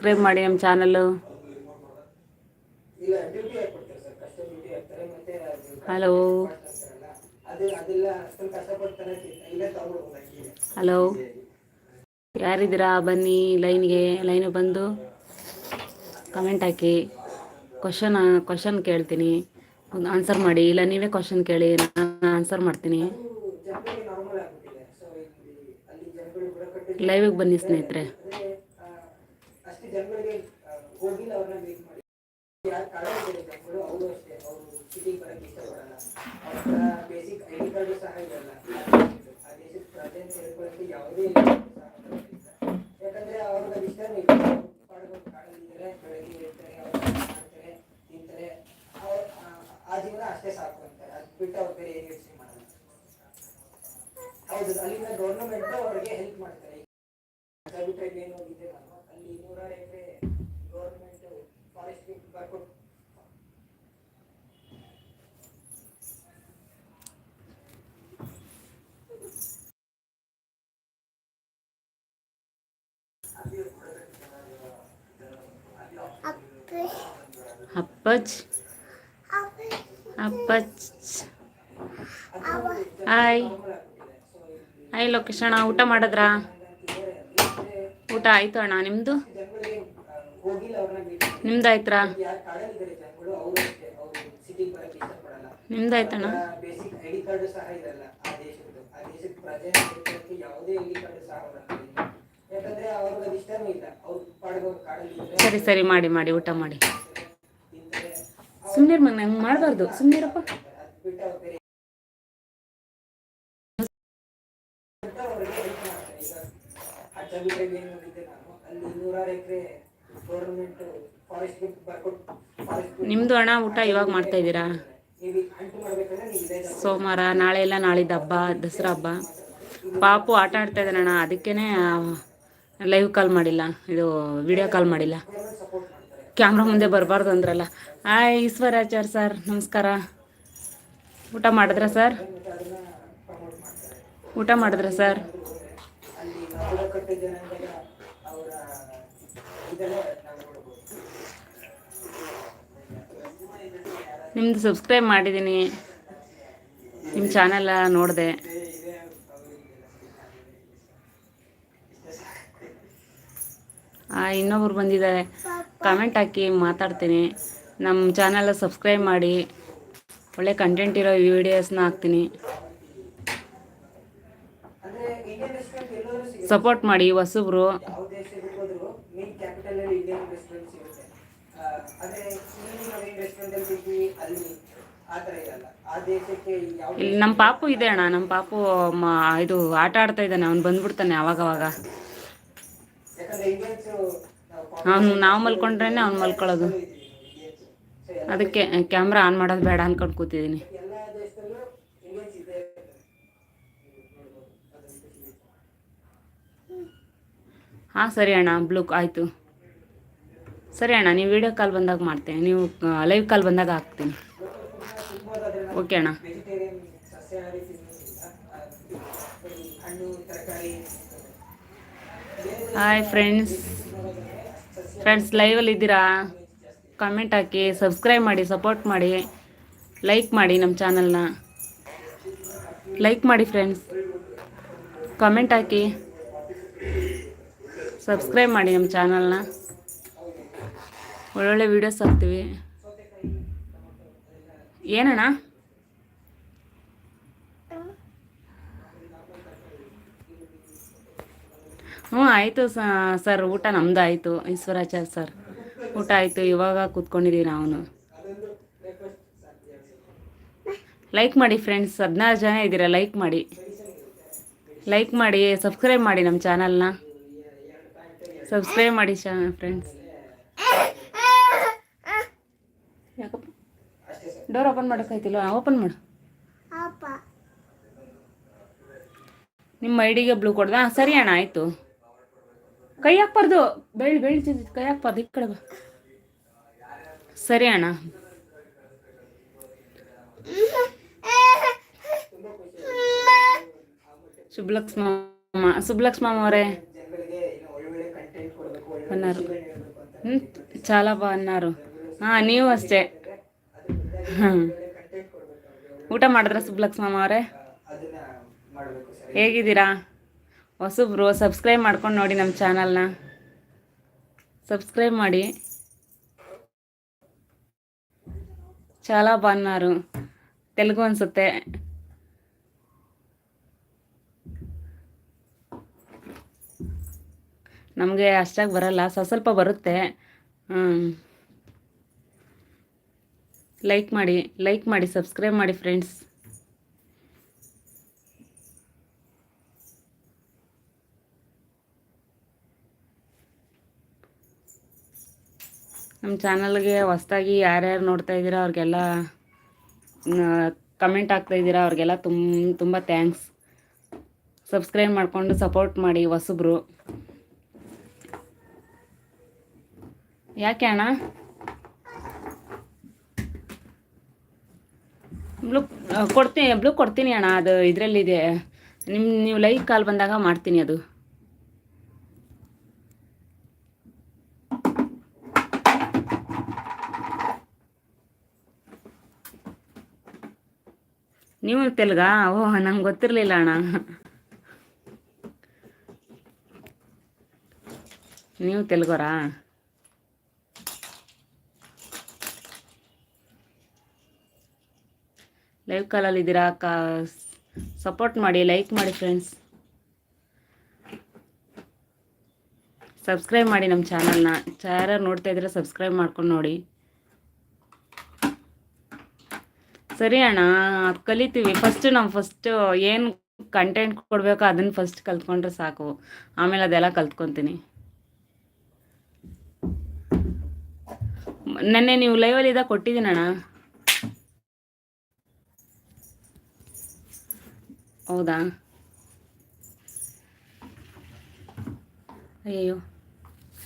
Subscribe ಮಾಡಿ ನಮ್ಮ channel hello hello ಯಾರಿದ್ದೀರಾ? ಬನ್ನಿ ಲೈನ್ಗೆ. ಲೈನಿಗೆ ಬಂದು ಕಮೆಂಟ್ ಹಾಕಿ. ಕ್ವಶನ್ ಕ್ವಶನ್ ಕೇಳ್ತೀನಿ. ಒಂದು ಆನ್ಸರ್ ಮಾಡಿ. ಇಲ್ಲ, ನೀವೇ ಕ್ವಶನ್ ಕೇಳಿ. ನಾನು ಆನ್ಸರ್ ಮಾಡ್ತೀನಿ. ಲೈವಿಗೆ ಬನ್ನಿ ಸ್ನೇಹಿತರೆ ಅಂದ್ರೆ ಆ, ಅಷ್ಟು ಜನಗಳಿಗೆ ಆ, ಹೋಗಿಲ್ಲ ಅವ್ರನ್ನ ಮೀಟ್ ಮಾಡಿ ಅಷ್ಟೇ, ಅವರು ಬೇಸಿಕ್ ಕಾರ್ಡು ಸಹ ಇರಲ್ಲ. ಆ ಯಾವುದೇ. ಯಾಕಂದ್ರೆ ಅವ್ರಿಗೆ ಆ- ಜೀವನ ಅಷ್ಟೇ ಸಾಕು ಅಂತಾರೆ ಅದು ಏನು ಮಾಡಲ್ಲ. ಹೌದು, ಅಲ್ಲಿನ ಗೌರ್ಮೆಂಟ್ ಅವರಿಗೆ ಹೆಲ್ಪ್ ಮಾಡ್ತಾರೆ. ಏನು ಅಲ್ಲಿ ನೂರಾರು ಎಕರೆ ಗೌರ್ಮೆಂಟ್ ಫಾರೆಸ್ಟ್ ಬರ್ಕೊಟ್ಟು ಅಪ್ಪಚ್ ಅಪ್ಪಚ್ ಹಾಯ್ ಹಾಯ್ ಲೋಕೇಶ್ ಅಣ್ಣ ಊಟ ಮಾಡಿದ್ರಾ ಊಟ ಆಯ್ತು ಅಣ್ಣ ನಿಮ್ಮದು ಜನಗಳಿಗೆ ಹೋಗಿಲ್ಲ ಅವ್ರನ್ನ ಮೀಟ್ ನಿಮ್ದು ಆಯ್ತ್ರಾ ಯಾರು ಕಾಡಲ್ಲಿದ್ದಾರೆ ಜನಗಳು ಅವರು ಅಷ್ಟೇ ಅವರು ಸಿಟಿಗೆ ಬರಕ್ಕೆ ಇಷ್ಟಪಡಲ್ಲ ನಿಮ್ದು ಆಯ್ತಣ್ಣ ಬೇಸಿಕ್ ಐ ಡಿ ಕಾರ್ಡು ಸಹ ಇರಲ್ಲ ಆ ದೇಶದ್ದು ಆ ದೇಶದ ಪ್ರಜೆ ಸೇರ್ಕೊಳ್ಳೋಕ್ಕೆ ಯಾವುದೇ ಅಪ್ಪಚ್ ಹಾಯ್ ಹಾಯ್ ಲೋಕೇಶ್ ಅಣ್ಣ. ಊಟ ಅವ್ರಿಗೆ ಊಟ ಆಯ್ತು ಅಣ್ಣ. ನಿಮ್ದು? ನಿಮ್ದಾಯ್ತರ? ನಿಮ್ದಾಯ್ತಣ್ಣ? ಸರಿ ಸರಿ. ಮಾಡಿ ಮಾಡಿ. ಊಟ ಮಾಡಿ. ಸುಮ್ಮನೆ ಮಗ, ನಂಗೆ ಮಾಡಬಾರ್ದು. ಸುಮ್ಮನಿರಪ್ಪ ನಿಮ್ದು ಹಣ ಊಟ ಇವಾಗ ಮಾಡ್ತಾ ಇದ್ದೀರಾ? ಸೋಮವಾರ, ನಾಳೆ ಎಲ್ಲ ನಾಳಿದ್ದು ಹಬ್ಬ, ದಸರಾ ಹಬ್ಬ. ಪಾಪು ಆಟ ಆಡ್ತಾ ಇದ್ದಾನಣ್ಣ ಅದಕ್ಕೇ ಲೈವ್ ಕಾಲ್ ಮಾಡಿಲ್ಲ. ಇದು ವಿಡಿಯೋ ಕಾಲ್ ಮಾಡಿಲ್ಲ. ಕ್ಯಾಮ್ರಾ ಮುಂದೆ ಬರಬಾರ್ದು ಅಂದ್ರಲ್ಲ. ಹಾಯ್ ಈಶ್ವರಾಚಾರ್ ಸರ್, ನಮಸ್ಕಾರ. ಊಟ ಮಾಡಿದ್ರ ಸರ್? ಊಟ ಮಾಡಿದ್ರ ಸರ್? ನಿಮ್ಮದು ಸಬ್ಸ್ಕ್ರೈಬ್ ಮಾಡಿದ್ದೀನಿ ನಿಮ್ಮ ಚಾನೆಲ್ಲ ನೋಡಿದೆ. ಇನ್ನೊಬ್ರು ಬಂದಿದ್ದಾರೆ. ಕಮೆಂಟ್ ಹಾಕಿ ಮಾತಾಡ್ತೀನಿ. ನಮ್ಮ ಚಾನಲ್ ಸಬ್ಸ್ಕ್ರೈಬ್ ಮಾಡಿ. ಒಳ್ಳೆ ಕಂಟೆಂಟ್ ಇರೋ ವಿಡಿಯೋಸ್ನ ಹಾಕ್ತೀನಿ. ಸಪೋರ್ಟ್ ಮಾಡಿ ಹೊಸಬ್ರು. ಇಲ್ಲಿ ನಮ್ಮ ಪಾಪು ಇದೆ ಅಣ್ಣ. ನಮ್ಮ ಪಾಪು ಇದು ಆಟ ಆಡ್ತಾ ಇದ್ದಾನೆ. ಅವ್ನು ಬಂದ್ಬಿಡ್ತಾನೆ ಅವಾಗವಾಗ. ಅವ್ನು ನಾವು ಮಲ್ಕೊಂಡ್ರೇ ಅವ್ನು ಮಲ್ಕೊಳ್ಳೋದು. ಅದಕ್ಕೆ ಕ್ಯಾಮ್ರಾ ಆನ್ ಮಾಡೋದು ಬೇಡ ಅನ್ಕೊಂಡು ಕೂತಿದ್ದೀನಿ ಹಾಂ, ಸರಿ ಅಣ್ಣ ಬ್ಲೂ ಆಯಿತು. ಸರಿ ಅಣ್ಣ, ನೀವು ವಿಡಿಯೋ ಕಾಲ್ ಬಂದಾಗ ಮಾಡ್ತೀನಿ. ನೀವು ಲೈವ್ ಕಾಲ್ ಬಂದಾಗ ಹಾಕ್ತೀನಿ. ಓಕೆ ಅಣ್ಣ. ಹಾಯ್ ಫ್ರೆಂಡ್ಸ್ ಫ್ರೆಂಡ್ಸ್ ಲೈವಲ್ಲಿ ಇದ್ದೀರಾ? ಕಮೆಂಟ್ ಹಾಕಿ ಸಬ್ಸ್ಕ್ರೈಬ್ ಮಾಡಿ ಸಪೋರ್ಟ್ ಮಾಡಿ. ಲೈಕ್ ಮಾಡಿ ನಮ್ಮ ಚಾನಲ್ನ ಲೈಕ್ ಮಾಡಿ ಫ್ರೆಂಡ್ಸ್ ಕಮೆಂಟ್ ಹಾಕಿ. ಸಬ್ಸ್ಕ್ರೈಬ್ ಮಾಡಿ ನಮ್ಮ ಚಾನಲ್ನ ಒಳ್ಳೊಳ್ಳೆ ವೀಡಿಯೋಸ್ ಹಾಕ್ತೀವಿ. ಏನಣ್ಣ? ಹ್ಞೂ ಆಯಿತು ಸರ್ ಊಟ ನಮ್ದು ಆಯಿತು. ಈಶ್ವರಾಚಾರ್ ಸರ್ ಊಟ ಆಯಿತು ಇವಾಗ ಕೂತ್ಕೊಂಡಿದ್ದೀವಿ ನಾವು. ಲೈಕ್ ಮಾಡಿ ಫ್ರೆಂಡ್ಸ್ ಹದಿನಾರು ಜನ ಇದ್ದೀರಾ ಲೈಕ್ ಮಾಡಿ. ಲೈಕ್ ಮಾಡಿ ಸಬ್ಸ್ಕ್ರೈಬ್ ಮಾಡಿ ನಮ್ಮ ಚಾನಲ್ನ ಸಬ್ಸ್ಕ್ರೈಬ್ ಮಾಡಿ ಚಾ ಫ್ರೆಂಡ್ಸ್ ಯಾಕಪ್ಪ ಡೋರ್ ಓಪನ್ ಮಾಡೋಕ್ಕಾಯ್ತಿಲ್ಲ ಓಪನ್ ಮಾಡು ನಿಮ್ಮ ಐಡಿಗೆ ಬ್ಲೂ ಕೊಡ್ದ? ಸರಿ ಅಣ್ಣ ಆಯಿತು. ಕೈ ಹಾಕ್ಬಾರ್ದು ಬೆಳ್ ಬೆಳ್ತಿದ್ದು ಕೈ ಹಾಕ್ಬಾರ್ದು ಈ ಕಡೆ ಬಾ ಸರಿ ಅಣ್ಣ ಶುಭಲಕ್ಷ್ಮಮ್ಮ ಶುಭಲಕ್ಷ್ಮಮ್ಮ ಅವರೇ ಜನಗಳಿಗೆ ಇನ್ನು ಒಳ್ಳೊಳ್ಳೆ ಕಂಟೆಂಟ್ ಕೊಡಬೇಕು ಒಳ್ಳೆ అన్నారు ವಿಷಯಗಳನ್ನ ಹೇಳ್ಬೇಕು ಅಂತ ಹ್ಞೂ చాలా బాగున్నారు ಹಾಂ ನೀವು ಅಷ್ಟೇ ಹಾಂ ಕಂಟೆಂಟ್ ಕೊಡ್ಬೇಕು ಅವ್ರಿಗೆ ಊಟ ಮಾಡಿದ್ರ ಸುಬ್ಲಕ್ಷ್ಮಮ್ಮ ಅವರೇ ಅದನ್ನ ಮಾಡಬೇಕು ಸರ್ ಹೇಗಿದ್ದೀರಾ ಹೊಸಬ್ರು ಸಬ್ಸ್ಕ್ರೈಬ್ ಮಾಡ್ಕೊಂಡು ನೋಡಿ ನಮ್ಮ ಚಾನಲ್ನ సబ్స్క్రైబ్ ಮಾಡಿ చాలా బాగున్నారు తెలుగు ಅನಿಸುತ್ತೆ ನಮಗೆ ಅಷ್ಟಾಗಿ ಬರಲ್ಲ ಸ್ವಲ್ಪ ಸ್ವಲ್ಪ ಬರುತ್ತೆ ಲೈಕ್ ಮಾಡಿ ಲೈಕ್ ಮಾಡಿ ಸಬ್ಸ್ಕ್ರೈಬ್ ಮಾಡಿ ಫ್ರೆಂಡ್ಸ್ ನಮ್ಮ ಚಾನಲ್ಗೆ ಹೊಸ್ದಾಗಿ ಯಾರ್ಯಾರು ನೋಡ್ತಾ ಇದ್ದೀರಾ ಅವ್ರಿಗೆಲ್ಲ ಕಮೆಂಟ್ ಆಗ್ತಾ ಇದ್ದೀರಾ ಅವ್ರಿಗೆಲ್ಲ ತುಂಬ ತುಂಬ ಥ್ಯಾಂಕ್ಸ್. ಸಬ್ಸ್ಕ್ರೈಬ್ ಮಾಡಿಕೊಂಡು ಸಪೋರ್ಟ್ ಮಾಡಿ ಹೊಸಬ್ರು. ಯಾಕೆ ಅಣ್ಣ? ಬ್ಲೂ, ಕೊಡ್ತೀನಿ ಬ್ಲೂ ಕೊಡ್ತೀನಿ ಅಣ್ಣ, ಅದು ಇದರಲ್ಲಿದೆ. ನಿಮ್ಮ ನೀವು ಲೈವ್ ಕಾಲ್ ಬಂದಾಗ ಮಾಡ್ತೀನಿ ಅದು. ನೀವು ತೆಲುಗಾ? ಓಹ್, ನಂಗೆ ಗೊತ್ತಿರಲಿಲ್ಲ ಅಣ್ಣ. ನೀವು ತೆಲುಗೋರಾ? ಲೈವ್ ಕಾಲಲ್ಲಿ ಇದ್ದೀರಾ ಕಾ ಸಪೋರ್ಟ್ ಮಾಡಿ, ಲೈಕ್ ಮಾಡಿ ಫ್ರೆಂಡ್ಸ್. ಸಬ್ಸ್ಕ್ರೈಬ್ ಮಾಡಿ ನಮ್ಮ ಚಾನಲ್ನ. ಯಾರು ನೋಡ್ತಾ ಇದ್ರೆ ಸಬ್ಸ್ಕ್ರೈಬ್ ಮಾಡ್ಕೊಂಡು ನೋಡಿ. ಸರಿ ಅಣ್ಣ, ಅದು ಕಲಿತೀವಿ. ಫಸ್ಟ್ ನಾವು ಫಸ್ಟ್ ಏನು ಕಂಟೆಂಟ್ ಕೊಡಬೇಕು ಅದನ್ನು ಫಸ್ಟ್ ಕಲ್ತ್ಕೊಂಡ್ರೆ ಸಾಕು. ಆಮೇಲೆ ಅದೆಲ್ಲ ಕಲ್ತ್ಕೊತೀನಿ. ನೆನ್ನೆ ನೀವು ಲೈವಲ್ಲಿ ಇದ್ದಾಗ ಕೊಟ್ಟಿದ್ದೀನಣ್ಣ ಹೌದಾ? ಅಯ್ಯೋ